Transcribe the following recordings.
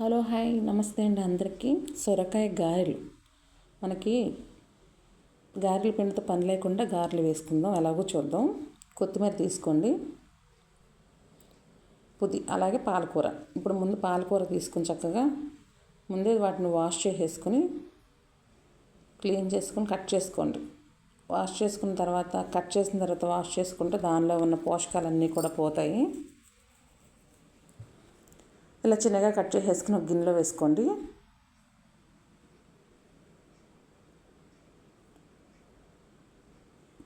Hello hi నమస్తే అండి అందరికీ. సొరకాయ గారెలు. మనకి గారెల పిండితో పని లేకుండా గారెలు వేసుకుందాం. ఎలాగో చూద్దాం. కొత్తిమీర తీసుకోండి. పుది అలాగే పాలకూర. ఇప్పుడు ముందు పాలకూర తీసుకుని చక్కగా ముందే వాటిని వాష్ చేసేసుకుని క్లీన్ చేసుకుని కట్ చేసుకోండి. వాష్ చేసుకున్న తర్వాత కట్ చేసిన తర్వాత వాష్ చేసుకుంటే దానిలో ఉన్న పోషకాలన్నీ కూడా పోతాయి. ఇలా చిన్నగా కట్ చేసేసుకుని ఒక గిన్నెలో వేసుకోండి.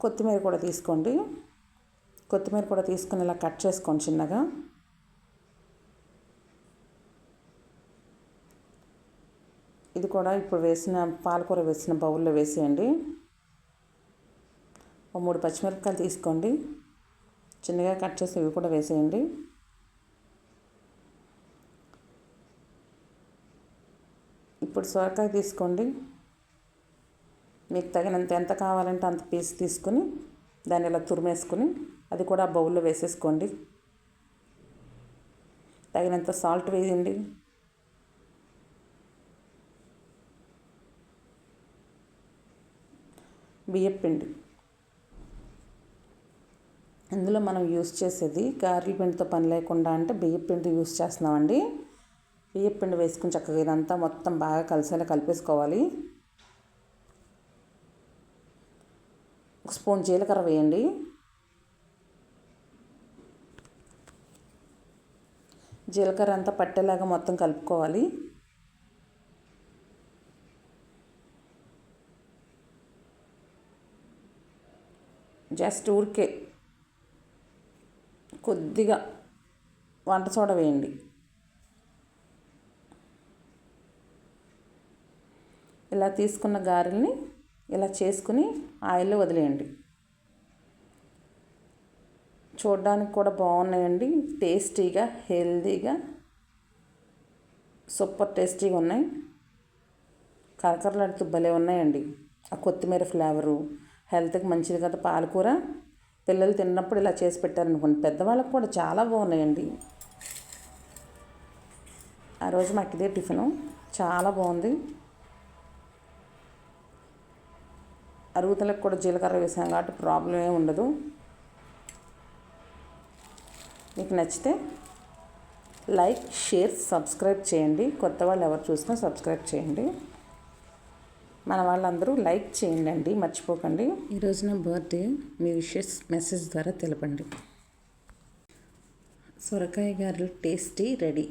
కొత్తిమీర కూడా తీసుకోండి. కొత్తిమీర కూడా తీసుకుని ఇలా కట్ చేసుకోండి చిన్నగా. ఇది కూడా ఇప్పుడు వేసిన పాలకూర వేసిన బౌల్లో వేసేయండి. ఒక మూడు పచ్చిమిరపకాయలు తీసుకోండి. చిన్నగా కట్ చేసి ఇవి కూడా వేసేయండి. ఇప్పుడు సొరకాయ తీసుకోండి. మీకు తగినంత ఎంత కావాలంటే అంత పీస్ తీసుకుని దాన్ని ఇలా తురిమేసుకుని అది కూడా బౌల్లో వేసేసుకోండి. తగినంత సాల్ట్ వేయండి. బియ్యపిండి ఇందులో మనం యూస్ చేసేది గారెల పిండితో పని లేకుండా అంటే బియ్యపిండి యూస్ చేస్తున్నామండి. బియ్యపిండి వేసుకుని చక్కగా ఇదంతా మొత్తం బాగా కలిసేలా కలిపేసుకోవాలి. ఒక స్పూన్ జీలకర్ర వేయండి. జీలకర్ర అంతా పట్టేలాగా మొత్తం కలుపుకోవాలి. జస్ట్ ఊరికే కొద్దిగా వంట సోడా వేయండి. ఇలా తీసుకున్న గారెల్ని ఇలా చేసుకుని ఆయిల్లో వదిలేయండి. చూడడానికి కూడా బాగున్నాయండి. టేస్టీగా హెల్తీగా సూపర్ టేస్టీగా ఉన్నాయి. కరకరలాడుతూ భలే ఉన్నాయండి. ఆ కొత్తిమీర ఫ్లేవరు హెల్త్కి మంచిది కదా పాలకూర. పిల్లలు తిన్నప్పుడు ఇలా చేసి పెట్టారనుకోండి పెద్దవాళ్ళకి కూడా చాలా బాగున్నాయండి. ఆ రోజు మాకు ఇదే టిఫిను. చాలా బాగుంది. అరుగుతలకు కూడా జీలకర్ర వేసాం కాబట్టి ప్రాబ్లం ఏమి ఉండదు. మీకు నచ్చితే లైక్ షేర్ సబ్స్క్రైబ్ చేయండి. కొత్త వాళ్ళు ఎవరు చూసినా సబ్స్క్రైబ్ చేయండి. మన వాళ్ళందరూ లైక్ చేయండి అండి. మర్చిపోకండి. ఈరోజు నా బర్త్డే మీ విషెస్ మెసేజ్ ద్వారా తెలపండి. సొరకాయ గారెలు టేస్టీ రెడీ